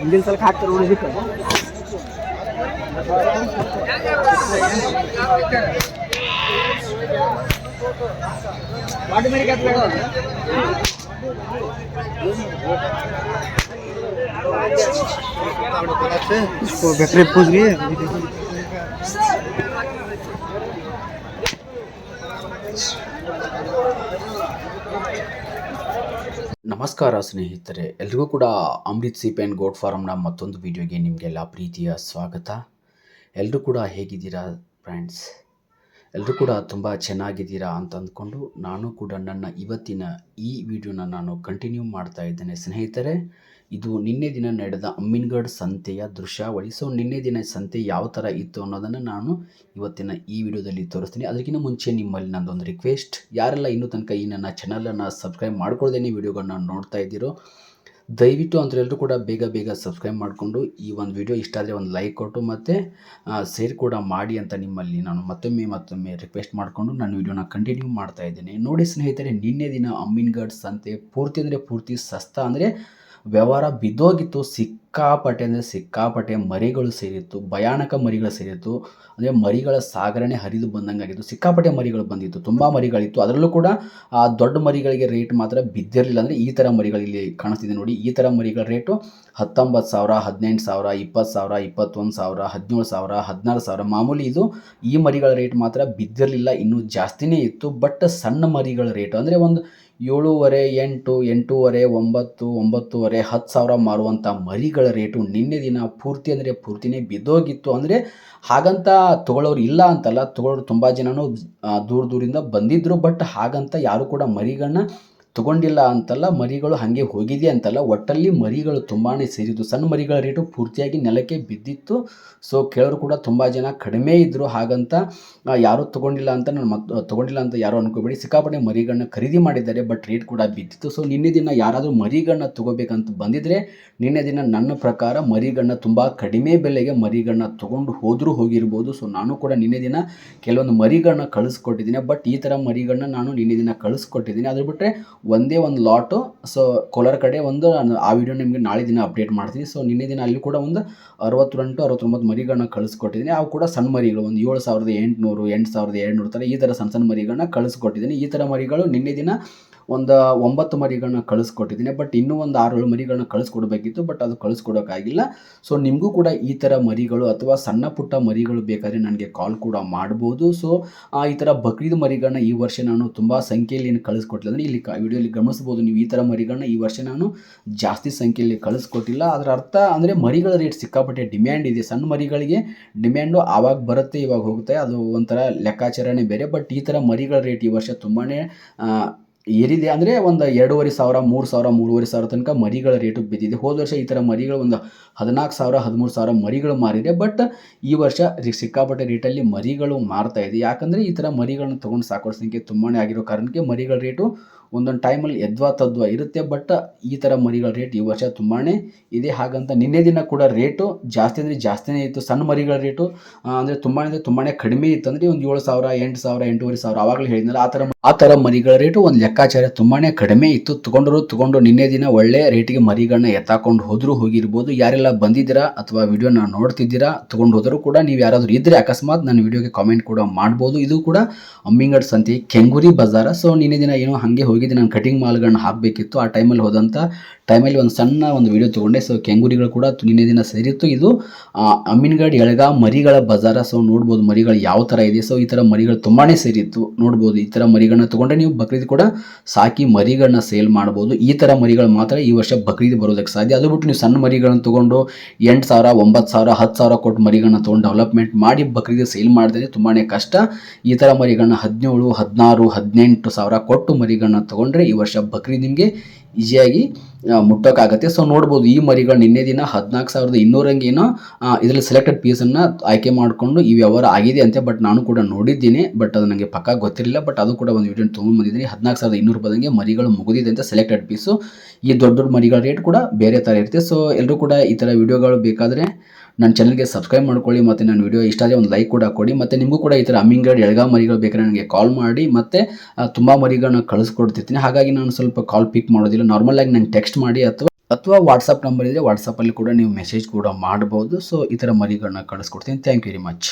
Indian सल खाट करो नहीं दिखा बाड़ी मेरी क्या लगा इसको पूछ रही है ನಮಸ್ಕಾರ ಸ್ನೇಹಿತರೆ, ಎಲ್ರಿಗೂ ಕೂಡ ಅಮೃತ್ ಸಿಪ್ ಆ್ಯಂಡ್ ಗೋಡ್ ಫಾರಮ್ನ ಮತ್ತೊಂದು ವಿಡಿಯೋಗೆ ನಿಮಗೆಲ್ಲ ಪ್ರೀತಿಯ ಸ್ವಾಗತ. ಎಲ್ಲರೂ ಕೂಡ ಹೇಗಿದ್ದೀರಾ ಫ್ರೆಂಡ್ಸ್? ಎಲ್ಲರೂ ಕೂಡ ತುಂಬ ಚೆನ್ನಾಗಿದ್ದೀರಾ ಅಂತ ಅಂದ್ಕೊಂಡು ನಾನು ಕೂಡ ನನ್ನ ಇವತ್ತಿನ ಈ ವಿಡಿಯೋನ ನಾನು ಕಂಟಿನ್ಯೂ ಮಾಡ್ತಾ ಇದ್ದೇನೆ. ಸ್ನೇಹಿತರೆ ಇದು ನಿನ್ನೆ ದಿನ ನಡೆದ ಅಮ್ಮಿನ್ಗಢ್ ಸಂತೆಯ ದೃಶ್ಯಾವಳಿ. ಸೊ ನಿನ್ನೆ ದಿನ ಸಂತೆ ಯಾವ ಥರ ಇತ್ತು ಅನ್ನೋದನ್ನು ನಾನು ಇವತ್ತಿನ ಈ ವಿಡಿಯೋದಲ್ಲಿ ತೋರಿಸ್ತೀನಿ. ಅದಕ್ಕಿಂತ ಮುಂಚೆ ನಿಮ್ಮಲ್ಲಿ ನಂದೊಂದು ರಿಕ್ವೆಸ್ಟ್ ಯಾರೆಲ್ಲ ಇನ್ನೂ ತನಕ ಈ ನನ್ನ ಚಾನಲನ್ನು ಸಬ್ಸ್ಕ್ರೈಬ್ ಮಾಡ್ಕೊಳ್ದೇನೆ ವಿಡಿಯೋಗಳನ್ನ ನೋಡ್ತಾ ಇದ್ದೀರೋ, ದಯವಿಟ್ಟು ಎಲ್ಲರೂ ಕೂಡ ಬೇಗ ಬೇಗ ಸಬ್ಸ್ಕ್ರೈಬ್ ಮಾಡಿಕೊಂಡು ಈ ಒಂದು ವಿಡಿಯೋ ಇಷ್ಟ ಆದರೆ ಒಂದು ಲೈಕ್ ಕೊಟ್ಟು ಮತ್ತು ಶೇರ್ ಕೂಡ ಮಾಡಿ ಅಂತ ನಿಮ್ಮಲ್ಲಿ ನಾನು ಮತ್ತೊಮ್ಮೆ ಮತ್ತೊಮ್ಮೆ ರಿಕ್ವೆಸ್ಟ್ ಮಾಡಿಕೊಂಡು ನಾನು ವಿಡಿಯೋನ ಕಂಟಿನ್ಯೂ ಮಾಡ್ತಾ ಇದ್ದೇನೆ. ನೋಡಿ ಸ್ನೇಹಿತರೆ, ನಿನ್ನೆ ದಿನ ಅಮ್ಮಿನ್ಗಢ್ ಸಂತೆ ಪೂರ್ತಿ ಅಂದರೆ ಪೂರ್ತಿ ಸಸ್ತಾ ಅಂದರೆ ವ್ಯವಹಾರ ಬಿದ್ದೋಗಿತ್ತು, ಸಿಕ್ಕಾಪಟ್ಟೆ ಅಂದರೆ ಸಿಕ್ಕಾಪಟ್ಟೆ ಮರಿಗಳು ಸೇರಿತ್ತು, ಭಯಾನಕ ಮರಿಗಳು ಸೇರಿತ್ತು. ಅಂದರೆ ಮರಿಗಳ ಸಾಗರಣೆ ಹರಿದು ಬಂದಂಗೆ ಆಗಿತ್ತು ಸಿಕ್ಕಾಪಟ್ಟೆ ಮರಿಗಳು ಬಂದಿತ್ತು, ತುಂಬ ಮರಿಗಳಿತ್ತು. ಅದರಲ್ಲೂ ಕೂಡ ಆ ದೊಡ್ಡ ಮರಿಗಳಿಗೆ ರೇಟ್ ಮಾತ್ರ ಬಿದ್ದಿರಲಿಲ್ಲ ಅಂದರೆ ಈ ಥರ ಮರಿಗಳು ಇಲ್ಲಿ ಕಾಣಿಸ್ತಿದೆ ನೋಡಿ. ಈ ಥರ ಮರಿಗಳ ರೇಟು ಹತ್ತೊಂಬತ್ತು ಸಾವಿರ, ಹದಿನೆಂಟು ಸಾವಿರ, ಇಪ್ಪತ್ತು ಸಾವಿರ, ಇಪ್ಪತ್ತೊಂದು ಸಾವಿರ, ಹದಿನೇಳು ಸಾವಿರ, ಹದಿನಾರು ಸಾವಿರ. ಮಾಮೂಲಿ ಇದು ಈ ಮರಿಗಳ ರೇಟ್ ಮಾತ್ರ ಬಿದ್ದಿರಲಿಲ್ಲ, ಇನ್ನೂ ಜಾಸ್ತಿನೇ ಇತ್ತು. ಬಟ್ ಸಣ್ಣ ಮರಿಗಳ ರೇಟು ಅಂದರೆ ಒಂದು ಏಳೂವರೆ ಎಂಟು, ಎಂಟೂವರೆ, ಒಂಬತ್ತು, ಒಂಬತ್ತೂವರೆ, ಹತ್ತು ಸಾವಿರ ಮಾರುವಂಥ ಮರಿಗಳ ರೇಟು ನಿನ್ನೆ ದಿನ ಪೂರ್ತಿ ಅಂದರೆ ಪೂರ್ತಿನೇ ಬಿದ್ದೋಗಿತ್ತು. ಅಂದರೆ ಹಾಗಂತ ತೊಗೊಳ್ಳೋರು ಇಲ್ಲ ಅಂತಲ್ಲ, ತಗೊಳ್ಳೋರು ತುಂಬ ಜನನೂ ದೂರ ದೂರಿಂದ ಬಂದಿದ್ದರು ಬಟ್ ಹಾಗಂತ ಯಾರು ಕೂಡ ಮರಿಗಳನ್ನ ತಗೊಂಡಿಲ್ಲ ಅಂತಲ್ಲ ಮರಿಗಳು ಹಾಗೆ ಹೋಗಿದೆ ಅಂತಲ್ಲ, ಒಟ್ಟಲ್ಲಿ ಮರಿಗಳು ತುಂಬಾ ಸೇರಿದ್ದು. ಸಣ್ಣ ಮರಿಗಳ ರೇಟು ಪೂರ್ತಿಯಾಗಿ ನೆಲಕ್ಕೆ ಬಿದ್ದಿತ್ತು. ಸೊ ಕೇಳೋರು ಕೂಡ ತುಂಬ ಜನ ಕಡಿಮೆ ಇದ್ದರು ಹಾಗಂತ ಯಾರೂ ತೊಗೊಂಡಿಲ್ಲ ಅಂತ ನಾನು ಮತ್ತು ತೊಗೊಂಡಿಲ್ಲ ಅಂತ ಯಾರೂ ಅನ್ಕೋಬೇಡಿ. ಸಿಕ್ಕಾಪಟ್ಟೆ ಮರಿಗಳನ್ನ ಖರೀದಿ ಮಾಡಿದ್ದಾರೆ ಬಟ್ ರೇಟ್ ಕೂಡ ಬಿದ್ದಿತ್ತು. ಸೊ ನಿನ್ನೆ ದಿನ ಯಾರಾದರೂ ಮರಿಗಳನ್ನ ತೊಗೋಬೇಕಂತ ಬಂದಿದ್ದರೆ ನಿನ್ನೆ ದಿನ ನನ್ನ ಪ್ರಕಾರ ಮರಿಗಳನ್ನ ತುಂಬ ಕಡಿಮೆ ಬೆಲೆಗೆ ಮರಿಗಳನ್ನ ತೊಗೊಂಡು ಹೋದರೂ ಹೋಗಿರ್ಬೋದು. ಸೊ ನಾನು ಕೂಡ ನಿನ್ನೆ ದಿನ ಕೆಲವೊಂದು ಮರಿಗಳನ್ನ ಕಳಿಸ್ಕೊಟ್ಟಿದ್ದೀನಿ. ಬಟ್ ಈ ಥರ ಮರಿಗಳನ್ನ ನಾನು ನಿನ್ನೆ ದಿನ ಕಳಿಸ್ಕೊಟ್ಟಿದ್ದೀನಿ. ಅದ್ರ ಬಿಟ್ಟರೆ ಒಂದೇ ಒಂದು ಲಾಟು ಸೊ ಕೋಲಾರ ಕಡೆ ಒಂದು, ನಾನು ಆ ವಿಡಿಯೋ ನಿಮಗೆ ನಾಳೆ ದಿನ ಅಪ್ಡೇಟ್ ಮಾಡ್ತೀನಿ. ಸೊ ನಿನ್ನೆ ದಿನ ಅಲ್ಲಿ ಕೂಡ ಒಂದು ಅರವತ್ತೆಂಟು ಅರವತ್ತೊಂಬತ್ತು ಮರಿಗಳನ್ನ ಕಳಿಸ್ಕೊಟ್ಟಿದ್ದೀನಿ. ಅವು ಕೂಡ ಸಣ್ಣ ಮರಿಗಳು, ಒಂದು ಏಳು ಸಾವಿರದ ಎಂಟುನೂರು, ಎಂಟು ಸಾವಿರದ ಎರಡುನೂರು ಥರ ಈ ಥರ ಸಣ್ಣ ಸಣ್ಣ ಮರಿಗಳನ್ನ ಕಳಿಸ್ಕೊಟ್ಟಿದ್ದೀನಿ. ಈ ಥರ ಮರಿಗಳು ನಿನ್ನೆ ದಿನ ಒಂದು ಒಂಬತ್ತು ಮರಿಗಳನ್ನ ಕಳಿಸ್ಕೊಟ್ಟಿದ್ದೀನಿ. ಬಟ್ ಇನ್ನೂ ಒಂದು ಆರೇಳು ಮರಿಗಳನ್ನ ಕಳಿಸ್ಕೊಡ್ಬೇಕಿತ್ತು ಬಟ್ ಅದು ಕಳಿಸ್ಕೊಡೋಕ್ಕಾಗಿಲ್ಲ. ಸೊ ನಿಮಗೂ ಕೂಡ ಈ ಥರ ಮರಿಗಳು ಅಥವಾ ಸಣ್ಣ ಪುಟ್ಟ ಮರಿಗಳು ಬೇಕಾದರೆ ನನಗೆ ಕಾಲ್ ಕೂಡ ಮಾಡ್ಬೋದು. ಸೊ ಈ ಥರ ಬಕ್ರೀದ್ ಮರಿಗಳನ್ನ ಈ ವರ್ಷ ನಾನು ತುಂಬ ಸಂಖ್ಯೆಯಲ್ಲಿ ಏನು ಕಳಿಸ್ಕೊಟ್ಟಿಲ್ಲ ಅಂದರೆ ಇಲ್ಲಿ ವಿಡಿಯೋಲಿ ಗಮನಿಸ್ಬೋದು ನೀವು ಈ ಥರ ಮರಿಗಳನ್ನ ಈ ವರ್ಷ ನಾನು ಜಾಸ್ತಿ ಸಂಖ್ಯೆಯಲ್ಲಿ ಕಳಿಸ್ಕೊಟ್ಟಿಲ್ಲ. ಅದರ ಅರ್ಥ ಅಂದರೆ ಮರಿಗಳ ರೇಟ್ ಸಿಕ್ಕಾಪಟ್ಟೆ ಡಿಮ್ಯಾಂಡ್ ಇದೆ. ಸಣ್ಣ ಮರಿಗಳಿಗೆ ಡಿಮ್ಯಾಂಡು ಆವಾಗ ಬರುತ್ತೆ, ಇವಾಗ ಹೋಗುತ್ತೆ. ಅದು ಒಂಥರ ಲೆಕ್ಕಾಚಾರನೇ ಬೇರೆ. ಬಟ್ ಈ ಥರ ಮರಿಗಳ ರೇಟ್ ಈ ವರ್ಷ ತುಂಬಾ ಏರಿದೆ ಅಂದರೆ ಒಂದು ಎರಡೂವರೆ ಸಾವಿರ, ಮೂರು ಸಾವಿರ, ಮೂರುವರೆ ಸಾವಿರ ತನಕ ಮರಿಗಳ ರೇಟು ಬಿದ್ದಿದೆ. ಹೋದ ವರ್ಷ ಈ ಥರ ಮರಿಗಳು ಒಂದು ಹದಿನಾಲ್ಕು ಸಾವಿರ, ಹದಿಮೂರು ಸಾವಿರ ಮರಿಗಳು ಮಾರಿದೆ. ಬಟ್ ಈ ವರ್ಷ ಸಿಕ್ಕಾಪಟ್ಟೆ ರೇಟಲ್ಲಿ ಮರಿಗಳು ಮಾರ್ತಾ ಇದೆ. ಯಾಕಂದರೆ ಈ ಥರ ಮರಿಗಳನ್ನ ತೊಗೊಂಡು ಸಾಕೋ ಸಂಖ್ಯೆ ತುಂಬಾ ಆಗಿರೋ ಕಾರಣಕ್ಕೆ ಮರಿಗಳ ರೇಟು ಒಂದೊಂದು ಟೈಮಲ್ಲಿ ಯದ್ವಾ ತದ್ವಾ ಇರುತ್ತೆ ಬಟ್ ಈ ಥರ ಮರಿಗಳ ರೇಟ್ ಈ ವರ್ಷ ತುಂಬಾ ಇದೆ. ಹಾಗಂತ ನಿನ್ನೆ ದಿನ ಕೂಡ ರೇಟು ಜಾಸ್ತಿ ಅಂದರೆ ಜಾಸ್ತಿನೇ ಇತ್ತು. ಸಣ್ಣ ಮರಿಗಳ ರೇಟು ಅಂದರೆ ತುಂಬಾ ಅಂದರೆ ತುಂಬಾ ಕಡಿಮೆ ಇತ್ತು. ಅಂದರೆ ಒಂದು ಏಳು ಸಾವಿರ, ಎಂಟು ಸಾವಿರ, ಎಂಟೂವರೆ ಸಾವಿರ ಆವಾಗಲೇ ಹೇಳಿದ್ನಲ್ಲ, ಆ ಥರ ಆ ಥರ ಮರಿಗಳ ರೇಟು ಒಂದು ಲೆಕ್ಕಾಚಾರ ತುಂಬಾ ಕಡಿಮೆ ಇತ್ತು. ತೊಗೊಂಡ್ರು ತೊಗೊಂಡು ನಿನ್ನೆ ದಿನ ಒಳ್ಳೆ ರೇಟಿಗೆ ಮರಿಗಳನ್ನ ಎತ್ತಾಕೊಂಡು ಹೋದರೂ ಹೋಗಿರ್ಬೋದು. ಯಾರೆಲ್ಲ ಬಂದಿದ್ದೀರಾ ಅಥವಾ ವಿಡಿಯೋನ ನೋಡ್ತಿದ್ದೀರಾ, ತೊಗೊಂಡು ಹೋದರೂ ಕೂಡ ನೀವು ಯಾರಾದರೂ ಇದ್ದರೆ ಅಕಸ್ಮಾತ್ ನನ್ನ ವಿಡಿಯೋಗೆ ಕಾಮೆಂಟ್ ಕೂಡ ಮಾಡ್ಬೋದು. ಇದು ಕೂಡ ಅಮ್ಮಿಂಗಡ್ ಸಂತೆ, ಕೆಂಗುರಿ ಬಜಾರ. ಸೊ ನಿನ್ನೆ ದಿನ ಏನೋ ಹಾಗೆ ಹೋಗಿದ್ದೆ ನಾನು ಕಟಿಂಗ್ ಮಾಲ್ಗಳನ್ನ ಹಾಕಬೇಕಿತ್ತು. ಆ ಟೈಮಲ್ಲಿ ಹೋದಂಥ ಟೈಮಲ್ಲಿ ಒಂದು ಸಣ್ಣ ಒಂದು ವಿಡಿಯೋ ತೊಗೊಂಡೆ. ಸೊ ಕೆಂಗುರಿಗಳು ಕೂಡ ನಿನ್ನೆ ದಿನ ಸೇರಿತ್ತು. ಇದು ಅಮ್ಮಿನಗಡ್ ಎಳಗ, ಮರಿಗಳ ಬಜಾರ. ಸೊ ನೋಡ್ಬೋದು ಮರಿಗಳು ಯಾವ ಥರ ಇದೆ. ಸೊ ಈ ಥರ ಮರಿಗಳು ತುಂಬಾ ಸೇರಿತ್ತು. ನೋಡ್ಬೋದು ಈ ಥರ ಮರಿಗಳನ್ನ ತೊಗೊಂಡ್ರೆ ನೀವು ಬಕ್ರೀದ್ ಕೂಡ ಸಾಕಿ ಮರಿಗಳನ್ನ ಸೇಲ್ ಮಾಡ್ಬೋದು. ಈ ಥರ ಮರಿಗಳು ಮಾತ್ರ ಈ ವರ್ಷ ಬಕ್ರೀದ್ ಬರೋದಕ್ಕೆ ಸಾಧ್ಯ. ಅದು ಬಿಟ್ಟು ನೀವು ಸಣ್ಣ ಮರಿಗಳನ್ನ ತೊಗೊಂಡು ಎಂಟು ಸಾವಿರ, ಒಂಬತ್ತು ಸಾವಿರ, ಹತ್ತು ಸಾವಿರ ಕೊಟ್ಟು ಮರಿಗಳನ್ನ ತೊಗೊಂಡು ಡೆವಲಪ್ಮೆಂಟ್ ಮಾಡಿ ಬಕ್ರೀದ್ ಸೇಲ್ ಮಾಡಿದ್ರೆ ತುಂಬಾ ಕಷ್ಟ. ಈ ಥರ ಮರಿಗಳನ್ನ ಹದಿನೇಳು, ಹದಿನಾರು, ಹದಿನೆಂಟು ಸಾವಿರ ಕೊಟ್ಟು ಮರಿಗಳನ್ನ ತೊಗೊಂಡ್ರೆ ಈ ವರ್ಷ ಬಕ್ರೀದ್ ನಿಮಗೆ ಈಸಿಯಾಗಿ ಮುಟ್ಟೋಕ್ಕಾಗತ್ತೆ. ಸೊ ನೋಡ್ಬೋದು ಈ ಮರಿಗಳು ನಿನ್ನೆ ದಿನ ಹದಿನಾಲ್ಕು ಸಾವಿರದ ಇನ್ನೂರಂಗೇನೋ ಇದರಲ್ಲಿ ಸೆಲೆಕ್ಟೆಡ್ ಪೀಸನ್ನು ಆಯ್ಕೆ ಮಾಡಿಕೊಂಡು ಈ ವ್ಯವಹಾರ ಆಗಿದೆ ಅಂತೆ ಬಟ್ ನಾನು ಕೂಡ ನೋಡಿದ್ದೀನಿ ಬಟ್ ಅದು ನನಗೆ ಪಕ್ಕ ಗೊತ್ತಿರಲಿಲ್ಲ ಬಟ್ ಅದು ಕೂಡ ಒಂದು ವಿಡಿಯೋ ತೊಗೊಂಡ್ಬಂದಿದ್ದೀನಿ ಹದಿನಾಲ್ಕು ಸಾವಿರದ ಇನ್ನೂರು ರೂಪಾಯಿಗೆ ಮರಿಗಳು ಮುಗಿದಿದೆ ಅಂತ ಸೆಲೆಕ್ಟೆಡ್ ಪೀಸು ಈ ದೊಡ್ಡ ದೊಡ್ಡ ಮರಿಗಳ ರೇಟ್ ಕೂಡ ಬೇರೆ ಥರ ಇರುತ್ತೆ. ಸೊ ಎಲ್ಲರೂ ಕೂಡ ಈ ಥರ ವಿಡಿಯೋಗಳು ಬೇಕಾದರೆ ನನ್ನ ಚಾನಲ್ಗೆ ಸಬ್ಸ್ಕ್ರೈಬ್ ಮಾಡ್ಕೊಳ್ಳಿ, ಮತ್ತು ನನ್ನ ವಿಡಿಯೋ ಇಷ್ಟ ಆದರೆ ಒಂದು ಲೈಕ್ ಕೂಡ ಕೊಡಿ, ಮತ್ತು ನಿಮಗೂ ಕೂಡ ಈ ಥರ ಅಮ್ಮಿಂಗಡ್ ಎಳ್ಗಾ ಮರಿಗಳು ಬೇಕಾದ್ರೆ ನನಗೆ ಕಾಲ್ ಮಾಡಿ, ಮತ್ತು ತುಂಬ ಮರಿಗಳನ್ನ ಕಳಿಸ್ಕೊಡ್ತಿರ್ತೀನಿ. ಹಾಗಾಗಿ ನಾನು ಸ್ವಲ್ಪ ಕಾಲ್ ಪಿಕ್ ಮಾಡೋದಿಲ್ಲ. ನಾರ್ಮಲಾಗಿ ನಂಗೆ ಟೆಕ್ಸ್ಟ್ ಮಾಡಿ ಅಥವಾ ಅಥವಾ ವಾಟ್ಸಪ್ ನಂಬರ್ ಇದೆ ವಾಟ್ಸಪ್ಪಲ್ಲಿ ಕೂಡ ನೀವು ಮೆಸೇಜ್ ಕೂಡ ಮಾಡ್ಬೋದು. ಸೊ ಈ ಥರ ಮರಿಗಳನ್ನ ಕಳಿಸ್ಕೊಡ್ತೀನಿ. Thank you very much